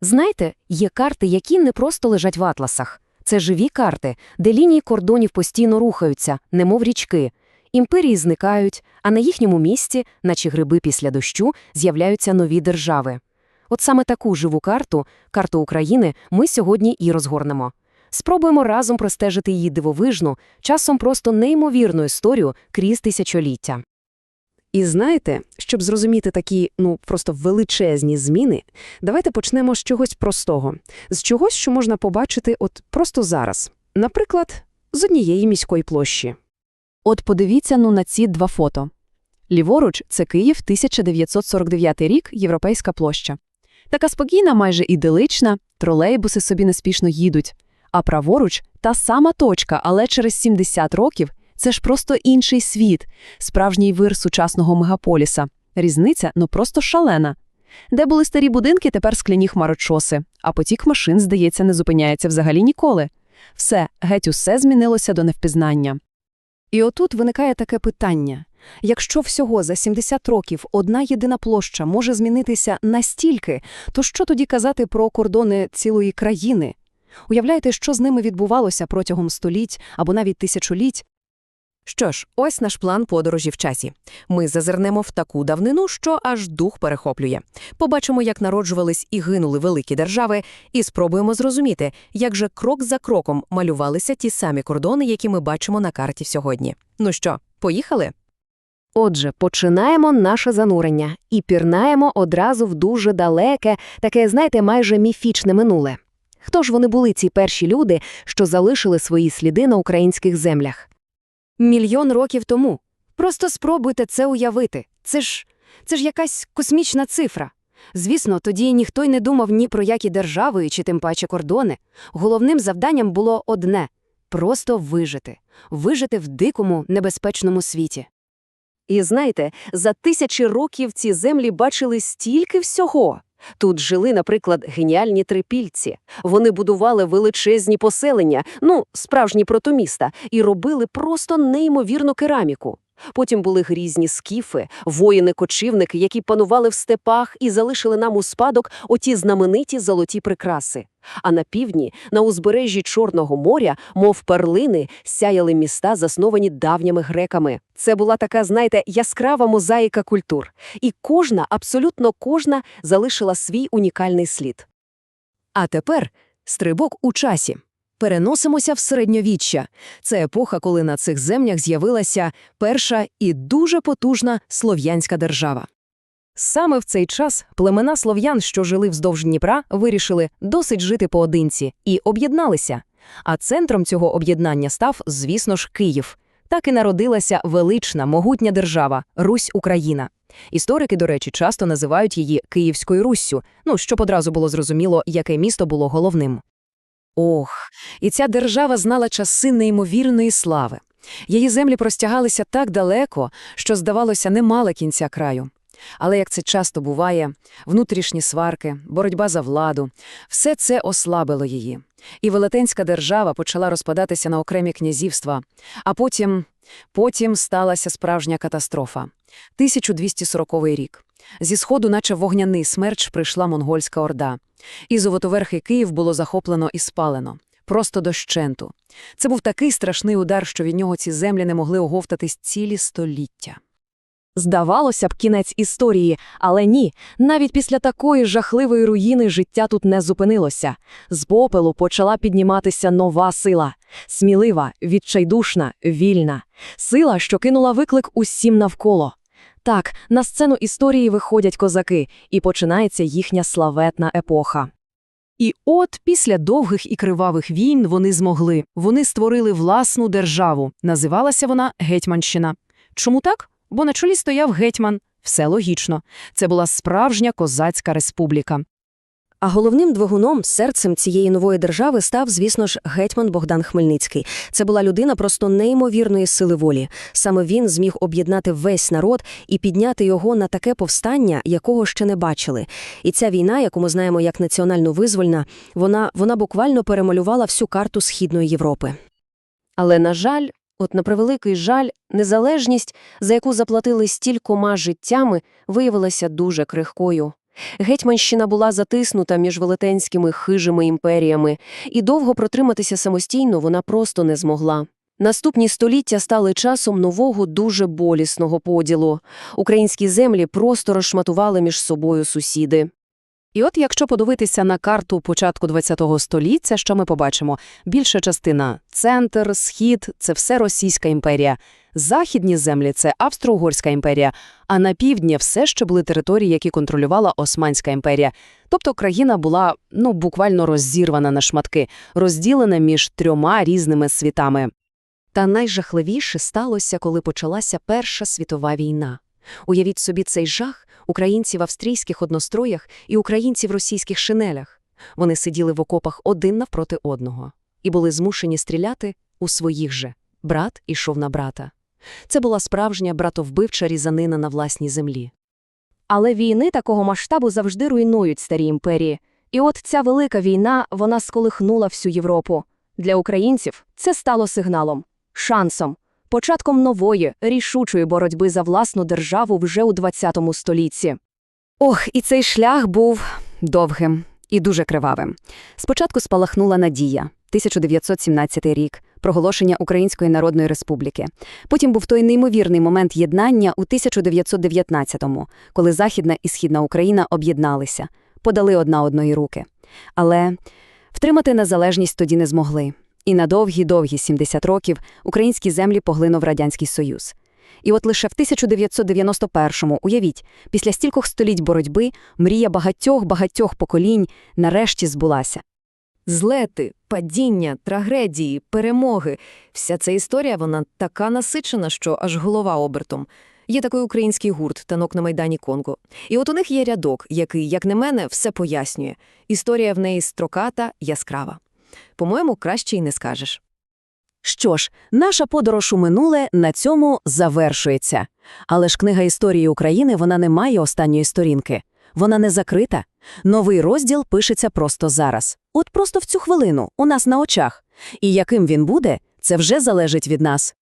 Знаєте, є карти, які не просто лежать в атласах. Це живі карти, де лінії кордонів постійно рухаються, немов річки. Імперії зникають, а на їхньому місці, наче гриби після дощу, з'являються нові держави. От саме таку живу карту, карту України, ми сьогодні і розгорнемо. Спробуємо разом простежити її дивовижну, часом просто неймовірну історію крізь тисячоліття. І знаєте, щоб зрозуміти такі, ну, просто величезні зміни, давайте почнемо з чогось простого, з чогось, що можна побачити от просто зараз. Наприклад, з однієї міської площі. От подивіться ну на ці два фото. Ліворуч – це Київ, 1949 рік, Європейська площа. Така спокійна, майже іделична, тролейбуси собі неспішно їдуть. А праворуч – та сама точка, але через 70 років – це ж просто інший світ, справжній вир сучасного мегаполіса. Різниця, ну просто шалена. Де були старі будинки, тепер скляні хмарочоси, а потік машин, здається, не зупиняється взагалі ніколи. Все, геть усе змінилося до невпізнання. І отут виникає таке питання. Якщо всього за 70 років одна єдина площа може змінитися настільки, то що тоді казати про кордони цілої країни? Уявляєте, що з ними відбувалося протягом століть або навіть тисячоліть? Що ж, ось наш план подорожі в часі. Ми зазирнемо в таку давнину, що аж дух перехоплює. Побачимо, як народжувались і гинули великі держави, і спробуємо зрозуміти, як же крок за кроком малювалися ті самі кордони, які ми бачимо на карті сьогодні. Ну що, поїхали? Отже, починаємо наше занурення і пірнаємо одразу в дуже далеке, таке, знаєте, майже міфічне минуле. Хто ж вони були, ці перші люди, що залишили свої сліди на українських землях? Мільйон років тому. Просто спробуйте це уявити. Це ж це ж якась космічна цифра. Звісно, тоді ніхто й не думав ні про які держави чи тим паче кордони. Головним завданням було одне просто вижити, вижити в дикому, небезпечному світі. І знаєте, за тисячі років ці землі бачили стільки всього. Тут жили, наприклад, геніальні трипільці. Вони будували величезні поселення, ну, справжні протоміста, і робили просто неймовірну кераміку. Потім були грізні скіфи, воїни-кочівники, які панували в степах і залишили нам у спадок оті знамениті золоті прикраси. А на півдні, на узбережжі Чорного моря, мов перлини, сяяли міста, засновані давніми греками. Це була така, знаєте, яскрава мозаїка культур. І кожна, абсолютно кожна, залишила свій унікальний слід. А тепер стрибок у часі. Переносимося в середньовіччя. Це епоха, коли на цих землях з'явилася перша і дуже потужна слов'янська держава. Саме в цей час племена слов'ян, що жили вздовж Дніпра, вирішили досить жити поодинці і об'єдналися. А центром цього об'єднання став, звісно ж, Київ. Так і народилася велична, могутня держава Русь Україна. Історики, до речі, часто називають її Київською Руссю, ну щоб одразу було зрозуміло, яке місто було головним. Ох, і ця держава знала часи неймовірної слави. Її землі простягалися так далеко, що, здавалося, не мала кінця краю. Але, як це часто буває, внутрішні сварки, боротьба за владу – все це ослабило її. І велетенська держава почала розпадатися на окремі князівства. А потім, потім сталася справжня катастрофа. 1240 рік. Зі сходу, наче вогняний смерч, прийшла монгольська орда. І золотоверхий Київ було захоплено і спалено. Просто дощенту. Це був такий страшний удар, що від нього ці землі не могли оговтатись цілі століття. Здавалося б, кінець історії, але ні, навіть після такої жахливої руїни життя тут не зупинилося. З попелу почала підніматися нова сила. Смілива, відчайдушна, вільна. Сила, що кинула виклик усім навколо. Так, на сцену історії виходять козаки, і починається їхня славетна епоха. І от після довгих і кривавих війн вони змогли. Вони створили власну державу. Називалася вона Гетьманщина. Чому так? Бо на чолі стояв гетьман. Все логічно. Це була справжня козацька республіка. А головним двигуном, серцем цієї нової держави став, звісно ж, гетьман Богдан Хмельницький. Це була людина просто неймовірної сили волі. Саме він зміг об'єднати весь народ і підняти його на таке повстання, якого ще не бачили. І ця війна, яку ми знаємо як національно визвольна, вона, вона буквально перемалювала всю карту Східної Європи. Але, на жаль, от на превеликий жаль, незалежність, за яку заплатили стількома життями, виявилася дуже крихкою. Гетьманщина була затиснута між велетенськими хижими імперіями, і довго протриматися самостійно вона просто не змогла. Наступні століття стали часом нового дуже болісного поділу. Українські землі просто розшматували між собою сусіди. І от якщо подивитися на карту початку ХХ століття, що ми побачимо? Більша частина – центр, схід – це все Російська імперія. Західні землі – це Австро-Угорська імперія, а на півдні все ще були території, які контролювала Османська імперія. Тобто країна була, ну, буквально розірвана на шматки, розділена між трьома різними світами. Та найжахливіше сталося, коли почалася Перша світова війна. Уявіть собі цей жах українців в австрійських одностроях і українців в російських шинелях. Вони сиділи в окопах один навпроти одного і були змушені стріляти у своїх же. Брат ішов на брата. Це була справжня братовбивча різанина на власній землі. Але війни такого масштабу завжди руйнують старі імперії. І от ця велика війна, вона сколихнула всю Європу. Для українців це стало сигналом, шансом, початком нової, рішучої боротьби за власну державу вже у ХХ столітті. Ох, і цей шлях був довгим і дуже кривавим. Спочатку спалахнула надія, 1917 рік, проголошення Української Народної Республіки. Потім був той неймовірний момент єднання у 1919-му, коли Західна і Східна Україна об'єдналися, подали одна одної руки. Але втримати незалежність тоді не змогли. І на довгі-довгі 70 років українські землі поглинув Радянський Союз. І от лише в 1991-му, уявіть, після стількох століть боротьби мрія багатьох-багатьох поколінь нарешті збулася. Злети, падіння, трагедії, перемоги – вся ця історія, вона така насичена, що аж голова обертом. Є такий український гурт «Танок на Майдані Конго». І от у них є рядок, який, як на мене, все пояснює. Історія в неї строката, яскрава. По-моєму, краще й не скажеш. Що ж, наша подорож у минуле на цьому завершується. Але ж книга історії України вона не має останньої сторінки. Вона не закрита. Новий розділ пишеться просто зараз. От просто в цю хвилину, у нас на очах. І яким він буде, це вже залежить від нас.